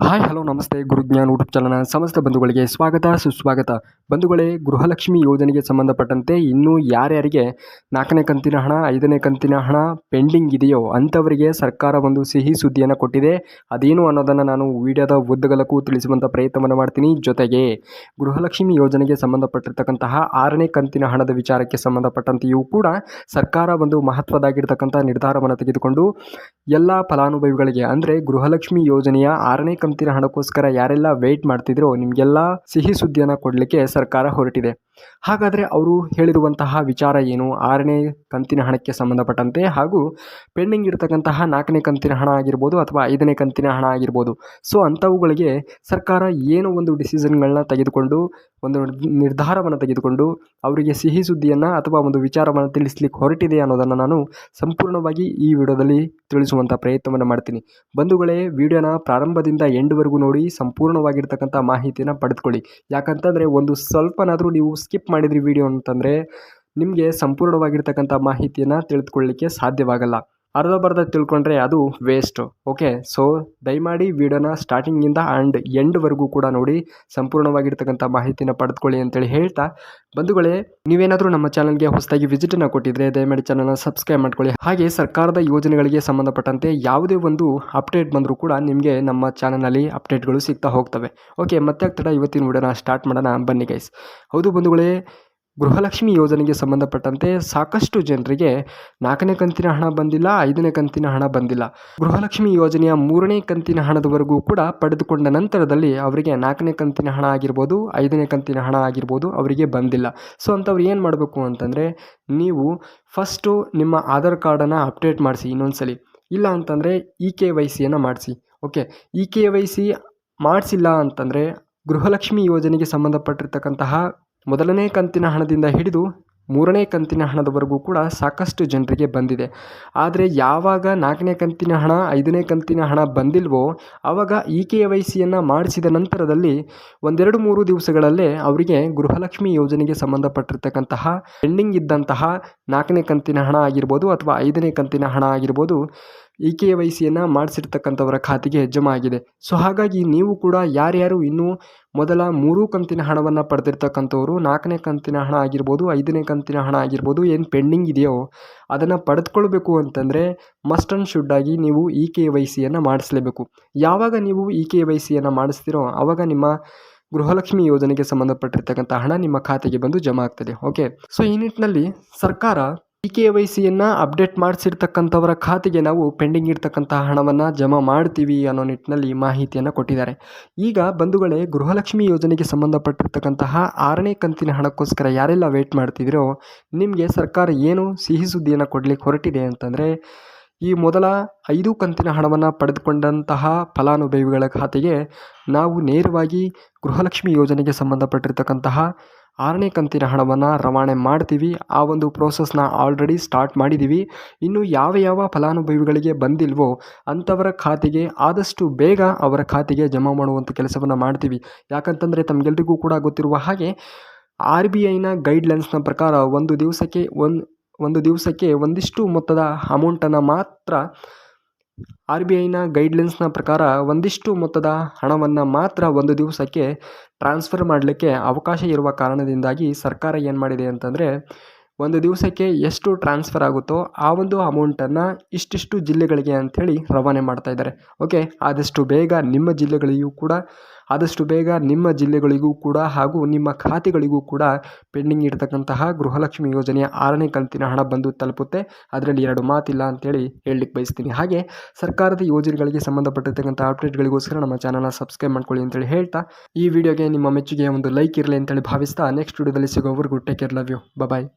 Hi, hello, ನಮಸ್ತೆ. ಗುರುಜ್ಞಾನ್ YouTube ಚಲನ ಸಮಸ್ತ ಬಂಧುಗಳಿಗೆ ಸ್ವಾಗತ, ಸುಸ್ವಾಗತ. ಬಂಧುಗಳೇ, ಗೃಹಲಕ್ಷ್ಮಿ ಯೋಜನೆಗೆ ಸಂಬಂಧಪಟ್ಟಂತೆ ಇನ್ನೂ ಯಾರ್ಯಾರಿಗೆ ನಾಲ್ಕನೇ ಕಂತಿನ ಹಣ, ಐದನೇ ಕಂತಿನ ಹಣ ಪೆಂಡಿಂಗ್ ಇದೆಯೋ ಅಂಥವರಿಗೆ ಸರ್ಕಾರ ಒಂದು ಸಿಹಿ ಸುದ್ದಿಯನ್ನು ಕೊಟ್ಟಿದೆ. ಅದೇನು ಅನ್ನೋದನ್ನು ನಾನು ವಿಡಿಯೋದ ಉದ್ದಗಲಕ್ಕೂ ತಿಳಿಸುವಂಥ ಪ್ರಯತ್ನವನ್ನು ಮಾಡ್ತೀನಿ. ಜೊತೆಗೆ ಗೃಹಲಕ್ಷ್ಮಿ ಯೋಜನೆಗೆ ಸಂಬಂಧಪಟ್ಟಿರ್ತಕ್ಕಂತಹ ಆರನೇ ಕಂತಿನ ಹಣದ ವಿಚಾರಕ್ಕೆ ಸಂಬಂಧಪಟ್ಟಂತೆಯೂ ಕೂಡ ಸರ್ಕಾರ ಒಂದು ಮಹತ್ವದಾಗಿರ್ತಕ್ಕಂಥ ನಿರ್ಧಾರವನ್ನು ತೆಗೆದುಕೊಂಡು ಎಲ್ಲ ಫಲಾನುಭವಿಗಳಿಗೆ, ಅಂದರೆ ಗೃಹಲಕ್ಷ್ಮಿ ಯೋಜನೆಯ ಆರನೇ ಕಂತಿನ ಹಣಕ್ಕೋಸ್ಕರ ಯಾರೆಲ್ಲ ವೆಯ್ಟ್ ಮಾಡ್ತಿದ್ರೋ ನಿಮಗೆಲ್ಲ ಸಿಹಿ ಸುದ್ದಿಯನ್ನು ಕೊಡಲಿಕ್ಕೆ ಸರ್ಕಾರ ಹೊರಟಿದೆ. ಹಾಗಾದರೆ ಅವರು ಹೇಳಿರುವಂತಹ ವಿಚಾರ ಏನು? ಆರನೇ ಕಂತಿನ ಹಣಕ್ಕೆ ಸಂಬಂಧಪಟ್ಟಂತೆ ಹಾಗೂ ಪೆಂಡಿಂಗ್ ಇರತಕ್ಕಂತಹ ನಾಲ್ಕನೇ ಕಂತಿನ ಹಣ ಆಗಿರ್ಬೋದು ಅಥವಾ ಐದನೇ ಕಂತಿನ ಹಣ ಆಗಿರ್ಬೋದು. ಸೊ ಅಂಥವುಗಳಿಗೆ ಸರ್ಕಾರ ಏನು ಒಂದು ಡಿಸಿಷನ್ಗಳನ್ನ ತೆಗೆದುಕೊಂಡು, ಒಂದು ನಿರ್ಧಾರವನ್ನು ತೆಗೆದುಕೊಂಡು, ಅವರಿಗೆ ಸಿಹಿ ಸುದ್ದಿಯನ್ನು ಅಥವಾ ಒಂದು ವಿಚಾರವನ್ನು ತಿಳಿಸ್ಲಿಕ್ಕೆ ಹೊರಟಿದೆ ಅನ್ನೋದನ್ನು ನಾನು ಸಂಪೂರ್ಣವಾಗಿ ಈ ವಿಡಿಯೋದಲ್ಲಿ ತಿಳಿಸುವಂಥ ಪ್ರಯತ್ನವನ್ನು ಮಾಡ್ತೀನಿ. ಬಂಧುಗಳೇ, ವಿಡಿಯೋನ ಪ್ರಾರಂಭದಿಂದ ಎಂಡ್ವರೆಗೂ ನೋಡಿ, ಸಂಪೂರ್ಣವಾಗಿರ್ತಕ್ಕಂಥ ಮಾಹಿತಿಯನ್ನು ಪಡೆದುಕೊಳ್ಳಿ. ಯಾಕಂತಂದರೆ, ಒಂದು ಸ್ವಲ್ಪನಾದರೂ ನೀವು ಸ್ಕಿಪ್ ಮಾಡಿದ್ರಿ ವಿಡಿಯೋ ಅಂತಂದರೆ ನಿಮಗೆ ಸಂಪೂರ್ಣವಾಗಿರ್ತಕ್ಕಂಥ ಮಾಹಿತಿಯನ್ನು ತಿಳಿದುಕೊಳ್ಳಲಿಕ್ಕೆ ಸಾಧ್ಯವಾಗಲ್ಲ. ಅರ್ಧ ಬರ್ಧ ತಿಳ್ಕೊಂಡ್ರೆ ಅದು ವೇಸ್ಟ್ ಓಕೆ ಸೊ ದಯಮಾಡಿ ವಿಡಿಯೋನ ಸ್ಟಾರ್ಟಿಂಗಿಂದ ಆ್ಯಂಡ್ ಎಂಡ್ವರೆಗೂ ಕೂಡ ನೋಡಿ, ಸಂಪೂರ್ಣವಾಗಿರ್ತಕ್ಕಂಥ ಮಾಹಿತಿನ ಪಡೆದುಕೊಳ್ಳಿ ಅಂತೇಳಿ ಹೇಳ್ತಾ. ಬಂಧುಗಳೇ, ನೀವೇನಾದರೂ ನಮ್ಮ ಚಾನಲ್ಗೆ ಹೊಸದಾಗಿ ವಿಸಿಟನ್ನು ಕೊಟ್ಟಿದ್ರೆ ದಯಮಾಡಿ ಚಾನಲ್ನ ಸಬ್ಸ್ಕ್ರೈಬ್ ಮಾಡ್ಕೊಳ್ಳಿ. ಹಾಗೆ ಸರ್ಕಾರದ ಯೋಜನೆಗಳಿಗೆ ಸಂಬಂಧಪಟ್ಟಂತೆ ಯಾವುದೇ ಒಂದು ಅಪ್ಡೇಟ್ ಬಂದರೂ ಕೂಡ ನಿಮಗೆ ನಮ್ಮ ಚಾನಲಲ್ಲಿ ಅಪ್ಡೇಟ್ಗಳು ಸಿಗ್ತಾ ಹೋಗ್ತವೆ. ಓಕೆ ಮತ್ತೆ ಆಗ್ತಡ ಇವತ್ತಿನ ವಿಡಿಯೋನ ಸ್ಟಾರ್ಟ್ ಮಾಡೋಣ. ಬನ್ನಿ ಗೈಸ್ ಹೌದು ಬಂಧುಗಳೇ ಗೃಹಲಕ್ಷ್ಮಿ ಯೋಜನೆಗೆ ಸಂಬಂಧಪಟ್ಟಂತೆ ಸಾಕಷ್ಟು ಜನರಿಗೆ ನಾಲ್ಕನೇ ಕಂತಿನ ಹಣ ಬಂದಿಲ್ಲ, ಐದನೇ ಕಂತಿನ ಹಣ ಬಂದಿಲ್ಲ. ಗೃಹಲಕ್ಷ್ಮಿ ಯೋಜನೆಯ ಮೂರನೇ ಕಂತಿನ ಹಣದವರೆಗೂ ಕೂಡ ಪಡೆದುಕೊಂಡ ನಂತರದಲ್ಲಿ ಅವರಿಗೆ ನಾಲ್ಕನೇ ಕಂತಿನ ಹಣ ಆಗಿರ್ಬೋದು, ಐದನೇ ಕಂತಿನ ಹಣ ಆಗಿರ್ಬೋದು ಅವರಿಗೆ ಬಂದಿಲ್ಲ. ಸೊ ಅಂಥವ್ರು ಏನು ಮಾಡಬೇಕು ಅಂತಂದರೆ, ನೀವು ಫಸ್ಟು ನಿಮ್ಮ ಆಧಾರ್ ಕಾರ್ಡನ್ನು ಅಪ್ಡೇಟ್ ಮಾಡಿಸಿ ಇನ್ನೊಂದ್ಸಲಿ. ಇಲ್ಲ ಅಂತಂದರೆ ಇ ಕೆ ವೈ ಸಿಯನ್ನು ಮಾಡಿಸಿ okay E K Y C ಮಾಡಿಸಿಲ್ಲ ಅಂತಂದರೆ ಗೃಹಲಕ್ಷ್ಮಿ ಯೋಜನೆಗೆ ಸಂಬಂಧಪಟ್ಟಿರ್ತಕ್ಕಂತಹ ಮೊದಲನೇ ಕಂತಿನ ಹಣದಿಂದ ಹಿಡಿದು ಮೂರನೇ ಕಂತಿನ ಹಣದವರೆಗೂ ಕೂಡ ಸಾಕಷ್ಟು ಜನರಿಗೆ ಬಂದಿದೆ. ಆದರೆ ಯಾವಾಗ ನಾಲ್ಕನೇ ಕಂತಿನ ಹಣ, ಐದನೇ ಕಂತಿನ ಹಣ ಬಂದಿಲ್ವೋ ಆವಾಗ ಇ ಕೆ ವೈ ಸಿಯನ್ನು ಮಾಡಿಸಿದ ನಂತರದಲ್ಲಿ ಒಂದೆರಡು ಮೂರು ದಿವಸಗಳಲ್ಲೇ ಅವರಿಗೆ ಗೃಹಲಕ್ಷ್ಮಿ ಯೋಜನೆಗೆ ಸಂಬಂಧಪಟ್ಟಿರ್ತಕ್ಕಂತಹ ಪೆಂಡಿಂಗ್ ಇದ್ದಂತಹ ನಾಲ್ಕನೇ ಕಂತಿನ ಹಣ ಆಗಿರ್ಬೋದು ಅಥವಾ ಐದನೇ ಕಂತಿನ ಹಣ ಆಗಿರ್ಬೋದು ಇ ಕೆ ವೈ ಸಿಯನ್ನು ಮಾಡಿಸಿರ್ತಕ್ಕಂಥವರ ಖಾತೆಗೆ ಜಮಾ ಆಗಿದೆ. ಸೊ ಹಾಗಾಗಿ ನೀವು ಕೂಡ ಯಾರ್ಯಾರು ಇನ್ನೂ ಮೊದಲ ಮೂರು ಕಂತಿನ ಹಣವನ್ನು ಪಡೆದಿರ್ತಕ್ಕಂಥವ್ರು, ನಾಲ್ಕನೇ ಕಂತಿನ ಹಣ ಆಗಿರ್ಬೋದು, ಐದನೇ ಕಂತಿನ ಹಣ ಆಗಿರ್ಬೋದು, ಏನು ಪೆಂಡಿಂಗ್ ಇದೆಯೋ ಅದನ್ನು ಪಡೆದುಕೊಳ್ಬೇಕು ಅಂತಂದರೆ ಮಸ್ಟ್ ಆ್ಯಂಡ್ ಶುಡ್ ಆಗಿ ನೀವು ಇ ಕೆ ವೈ ಸಿಯನ್ನು ಮಾಡಿಸಲೇಬೇಕು. ಯಾವಾಗ ನೀವು ಇ ಕೆ ವೈ ಸಿಯನ್ನು ಮಾಡಿಸ್ತೀರೋ ಆವಾಗ ನಿಮ್ಮ ಗೃಹಲಕ್ಷ್ಮಿ ಯೋಜನೆಗೆ ಸಂಬಂಧಪಟ್ಟಿರ್ತಕ್ಕಂಥ ಹಣ ನಿಮ್ಮ ಖಾತೆಗೆ ಬಂದು ಜಮಾ ಆಗ್ತದೆ. ಓಕೆ? ಸೊ ಈ ನಿಟ್ಟಿನಲ್ಲಿ ಸರ್ಕಾರ ಇ ಕೆ ವೈ ಸಿಯನ್ನು ಅಪ್ಡೇಟ್ ಮಾಡಿಸಿರ್ತಕ್ಕಂಥವರ ಖಾತೆಗೆ ನಾವು ಪೆಂಡಿಂಗ್ ಇರ್ತಕ್ಕಂಥ ಹಣವನ್ನು ಜಮಾ ಮಾಡ್ತೀವಿ ಅನ್ನೋ ನಿಟ್ಟಿನಲ್ಲಿ ಮಾಹಿತಿಯನ್ನು ಕೊಟ್ಟಿದ್ದಾರೆ. ಈಗ ಬಂಧುಗಳೇ, ಗೃಹಲಕ್ಷ್ಮಿ ಯೋಜನೆಗೆ ಸಂಬಂಧಪಟ್ಟಿರ್ತಕ್ಕಂತಹ ಆರನೇ ಕಂತಿನ ಹಣಕ್ಕೋಸ್ಕರ ಯಾರೆಲ್ಲ ವೇಟ್ ಮಾಡ್ತಿದ್ರೋ, ನಿಮಗೆ ಸರ್ಕಾರ ಏನು ಸಿಹಿ ಸುದ್ದಿಯನ್ನು ಕೊಡಲಿಕ್ಕೆ ಹೊರಟಿದೆ ಅಂತಂದರೆ, ಈ ಮೊದಲ ಐದು ಕಂತಿನ ಹಣವನ್ನು ಪಡೆದುಕೊಂಡಂತಹ ಫಲಾನುಭವಿಗಳ ಖಾತೆಗೆ ನಾವು ನೇರವಾಗಿ ಗೃಹಲಕ್ಷ್ಮಿ ಯೋಜನೆಗೆ ಸಂಬಂಧಪಟ್ಟಿರ್ತಕ್ಕಂತಹ ಆರನೇ ಕಂತಿನ ಹಣವನ್ನು ರವಾನೆ ಮಾಡ್ತೀವಿ. ಆ ಒಂದು ಪ್ರೋಸೆಸ್ನ ಆಲ್ರೆಡಿ ಸ್ಟಾರ್ಟ್ ಮಾಡಿದ್ದೀವಿ ಇನ್ನು ಯಾವ ಯಾವ ಫಲಾನುಭವಿಗಳಿಗೆ ಬಂದಿಲ್ವೋ ಅಂಥವರ ಖಾತೆಗೆ ಆದಷ್ಟು ಬೇಗ ಅವರ ಖಾತೆಗೆ ಜಮಾ ಮಾಡುವಂಥ ಕೆಲಸವನ್ನು ಮಾಡ್ತೀವಿ. ಯಾಕಂತಂದರೆ ತಮಗೆಲ್ರಿಗೂ ಕೂಡ ಗೊತ್ತಿರುವ ಹಾಗೆ ಆರ್ ಬಿ ಐನ ಗೈಡ್ಲೈನ್ಸ್ನ ಪ್ರಕಾರ ಒಂದು ದಿವಸಕ್ಕೆ ಒಂದು ಒಂದು ದಿವಸಕ್ಕೆ ಒಂದಿಷ್ಟು ಮೊತ್ತದ ಅಮೌಂಟನ್ನು ಮಾತ್ರ ಆರ್ ಬಿ ಐನ ಗೈಡ್ಲೈನ್ಸ್ನ ಪ್ರಕಾರ ಒಂದಿಷ್ಟು ಮೊತ್ತದ ಹಣವನ್ನು ಮಾತ್ರ ಒಂದು ದಿವಸಕ್ಕೆ ಟ್ರಾನ್ಸ್ಫರ್ ಮಾಡಲಿಕ್ಕೆ ಅವಕಾಶ ಇರುವ ಕಾರಣದಿಂದಾಗಿ ಸರ್ಕಾರ ಏನು ಮಾಡಿದೆ ಅಂತಂದರೆ ಒಂದು ದಿವಸಕ್ಕೆ ಎಷ್ಟು ಟ್ರಾನ್ಸ್ಫರ್ ಆಗುತ್ತೋ ಆ ಒಂದು ಅಮೌಂಟನ್ನು ಇಷ್ಟಿಷ್ಟು ಜಿಲ್ಲೆಗಳಿಗೆ ಅಂಥೇಳಿ ರವಾನೆ ಮಾಡ್ತಾ ಇದ್ದಾರೆ. ಓಕೆ ಆದಷ್ಟು ಬೇಗ ನಿಮ್ಮ ಜಿಲ್ಲೆಗಳಿಗೂ ಕೂಡ, ಆದಷ್ಟು ಬೇಗ ನಿಮ್ಮ ಜಿಲ್ಲೆಗಳಿಗೂ ಕೂಡ ಹಾಗೂ ನಿಮ್ಮ ಖಾತೆಗಳಿಗೂ ಕೂಡ ಪೆಂಡಿಂಗ್ ಇರತಕ್ಕಂತಹ ಗೃಹಲಕ್ಷ್ಮಿ ಯೋಜನೆಯ ಆರನೇ ಕಂತಿನ ಹಣ ಬಂದು ತಲುಪುತ್ತೆ. ಅದರಲ್ಲಿ ಎರಡು ಮಾತಿಲ್ಲ ಅಂತೇಳಿ ಹೇಳಲಿಕ್ಕೆ ಬಯಸ್ತೀನಿ. ಹಾಗೆ ಸರ್ಕಾರದ ಯೋಜನೆಗಳಿಗೆ ಸಂಬಂಧಪಟ್ಟಿರ್ತಕ್ಕಂಥ ಅಪ್ಡೇಟ್ಗಳಿಗೋಸ್ಕರ ನಮ್ಮ ಚಾನಲ್ನ ಸಬ್ಸ್ಕ್ರೈಬ್ ಮಾಡ್ಕೊಳ್ಳಿ ಅಂತೇಳಿ ಹೇಳ್ತಾ, ಈ ವಿಡಿಯೋಗೆ ನಿಮ್ಮ ಮೆಚ್ಚುಗೆ ಒಂದು ಲೈಕ್ ಇರಲಿ ಅಂತೇಳಿ ಭಾವಿಸ್ತಾ ನೆಕ್ಸ್ಟ್ ವಿಡಿಯೋದಲ್ಲಿ ಸಿಗೋವರೆಗೂ take care love you bye